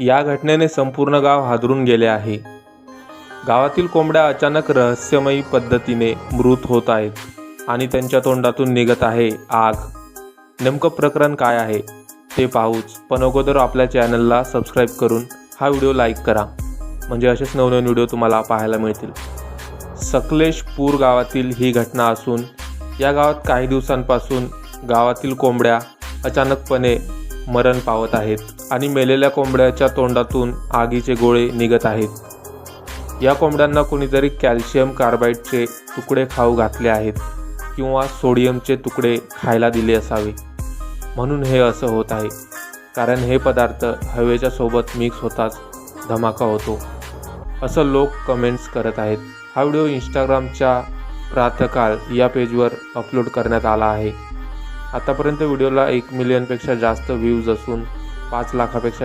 या घटनेने संपूर्ण गाव हादरून गेले आहे. गावातील कोंबड्या अचानक रहस्यमयी पद्धतीने मृत होत आहेत आणि त्यांच्या तोंडातून निघत आहे आग. नेमकं प्रकरण काय आहे ते पाहूच पण अगोदर आपल्या चॅनलला सबस्क्राईब करून हा व्हिडिओ लाईक करा. म्हणजे असेच नवनवीन व्हिडिओ तुम्हाला पाहायला मिळतील. सकलेशपूर गावातील ही घटना असून या गावात काही दिवसांपासून गावातील कोंबड्या अचानकपणे मरण पावत आहेत आणि मेलेल्या कोंबड्याच्या तोंडातून आगीचे गोळे निघत आहेत. या कोंबड्यांना कोणीतरी कॅल्शियम कार्बाईडचे तुकडे खाऊ घातले आहेत किंवा सोडियमचे तुकडे खायला दिले असावे. म्हणून हे असं होत आहे. कारण हे पदार्थ हवेच्या सोबत मिक्स होताच धमाका होतो. असं लोक कमेंट्स करत आहेत. हा व्हिडिओ इंस्टाग्रामच्या प्रातकाळ या पेजवर अपलोड करण्यात आला आहे. आतापर्यंत व्हिडिओला एक मिलियनपेक्षा जास्त व्ह्यूज असून पाच लाखापेक्षा जास्त